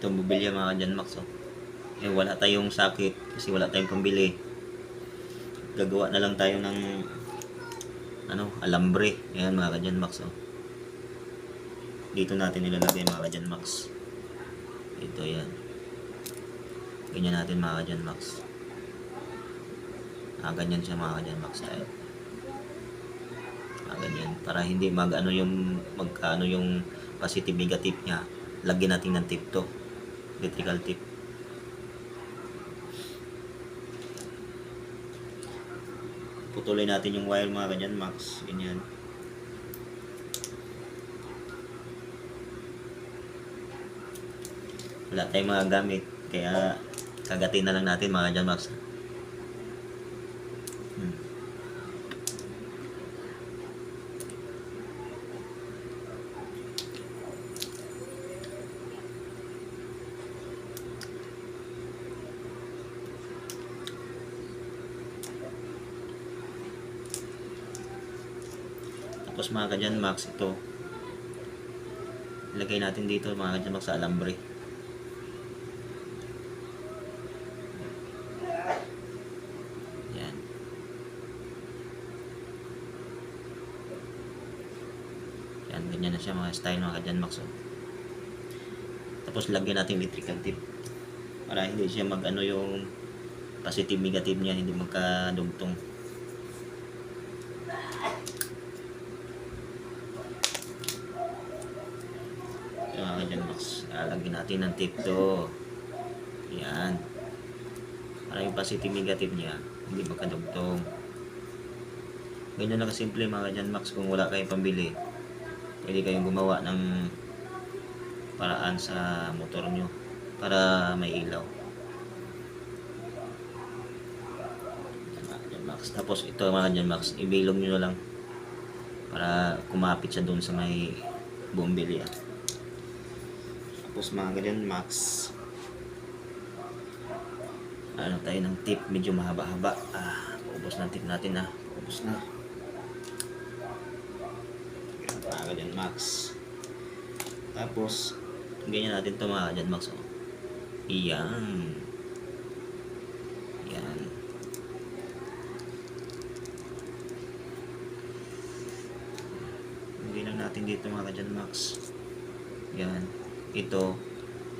Ito mobilya mga dyan Max oh. Eh wala tayong sakit kasi wala tayong pambili. Gagawa na lang tayo ng ano, alambre. Ayan mga kadyan Max oh. Dito natin nilalagay mga kadyan Max. Ito yan. Ganyan natin mga kadyan Max. Ah, ganyan siya mga kadyan Max. Ayan. Ah, ganyan. Para hindi mag ano yung magkaano yung positive negative niya. Lagyan natin ng tip to. Electrical tip. Putulin natin yung wire mga ganyan Max. Ganyan. Wala tayong mga gamit. Kaya kagatin na lang natin mga ganyan Max. Tapos mga kadyan max ito. Ilagay natin dito mga kadyan max sa alambre. Yan. Yan, ganyan na siya mga style mga kadyan max. Oh. Tapos lagyan natin electrical tip. Para hindi siya mag ano yung positive negative niya hindi magkadugtong. Yung mga dyan, Max. Lalagyan natin ng tip to. Yan. Para yung positive negative niya, hindi magkadugtong. Ganyan lang kasimple mga dyan, Max. Kung wala kayong pambili, pwede kayong gumawa ng paraan sa motor nyo para may ilaw. Yan, Max. Tapos ito mga dyan, Max, ibilog nyo na lang para kumapit siya doon sa may bumbilya. Tapos mga ganyan, max. Ano tayo ng tip, medyo mahaba-haba. Ah, ubos na tip natin ah. Ubos na. Yan, mga ganyan, max. Tapos, ganyan natin ito mga ganyan, max. Oh. Iyan. Yan. Hindi lang natin dito mga ganyan, max. Yan ito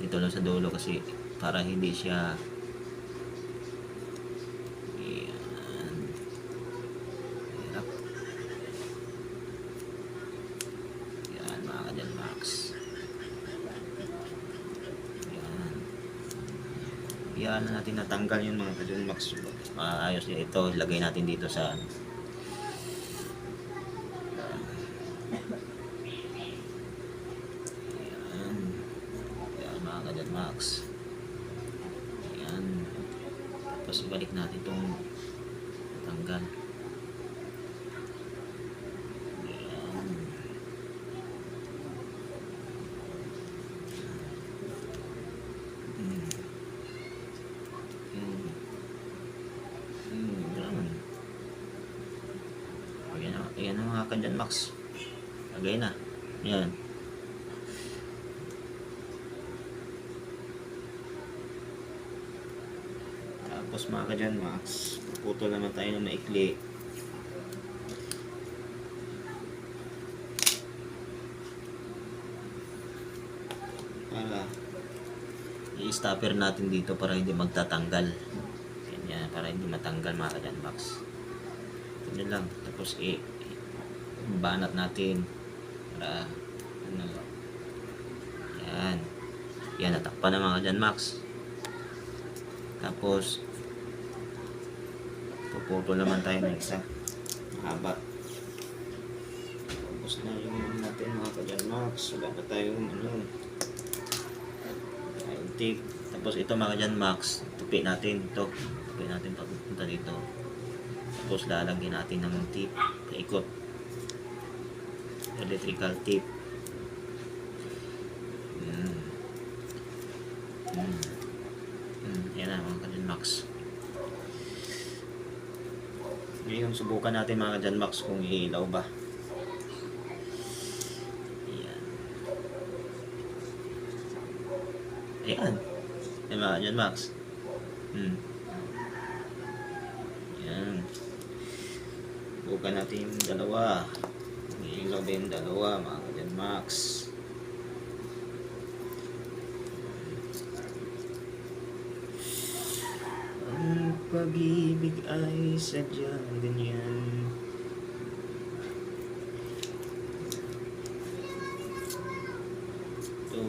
ito lang sa dulo kasi para hindi siya yan hirap. Yan mga kadyan max. Yan yan na natin natanggal yung mga kadyan max. Maayos niya ito. Lagay natin dito sa Ayan. Ayan mga kadyan max. Ayan. Tapos ibalik natin itong tanggal. Ayan. Hmm. Hmm. Hmm. Ayan na, ayan na mga kadyan max. Lagay na. Ayan. Tapos mga kadyan, Max, puputol naman tayo ng maikli. Para i-stopper natin dito para hindi magtatanggal. Ganyan, para hindi matanggal mga kadyan, Max. Ganyan lang. Tapos i banat natin para ano yan yan natakpan na mga kadyan, Max. Tapos, puputol naman tayo ng isa. Mahaba. Tapos na yung ano natin mga kadyan max. Wala na tayong ano. Tape. Tapos ito mga kadyan max. Tupi natin ito. Tupi natin pagpunta dito. Tapos lalagyan natin ng tape. Paikot. Electrical tape. Hmm. Hmm. Hmm, yan na mga kadyan max. Ngayon, subukan natin mga kadyan max kung iilaw ba. Yan. Ayan. Yan mga John Max. Hmm. Yan. Bukan natin yung dalawa. Ilaw din dalawa mga John Max. Pag-ibig ay sadyang ganyan. Ito.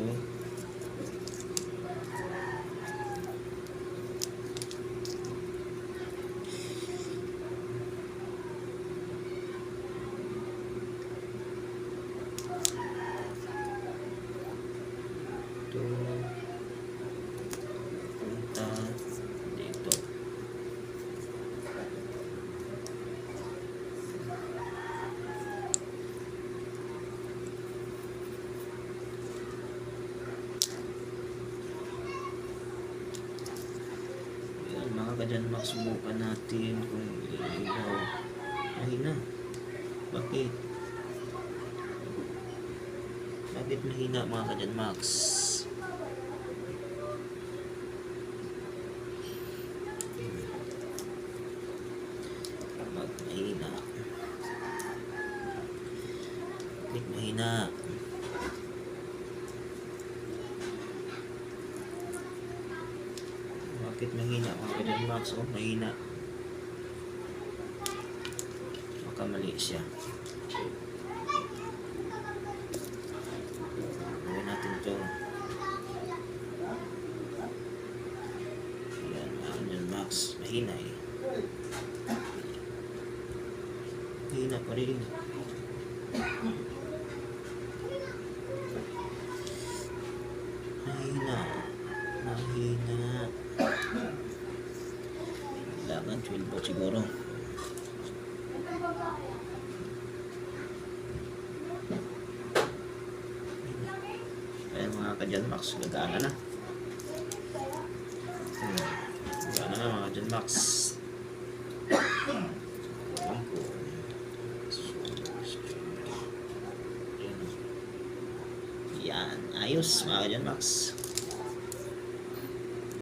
Ito. Punta dito. Yan, mga kadyan, makasubukan natin kung ilaw. Mahina. Bakit? Bakit mahina mga kadyan, Max? Bakit mahina? Bakit mahina? Bakit mahina mga kadyan, Max? Oh, mahina. Baka mali siya. Gawin natin to. Ayan, kadyan, Max. Mahina eh. Mahina pa rin. Mahina. Mahina. Kailangan 12 volt siguro. Ayan mga kadyan max, gagana na. Hmm. Gagana na mga kadyan max. Yan, ayos mga kadyan max.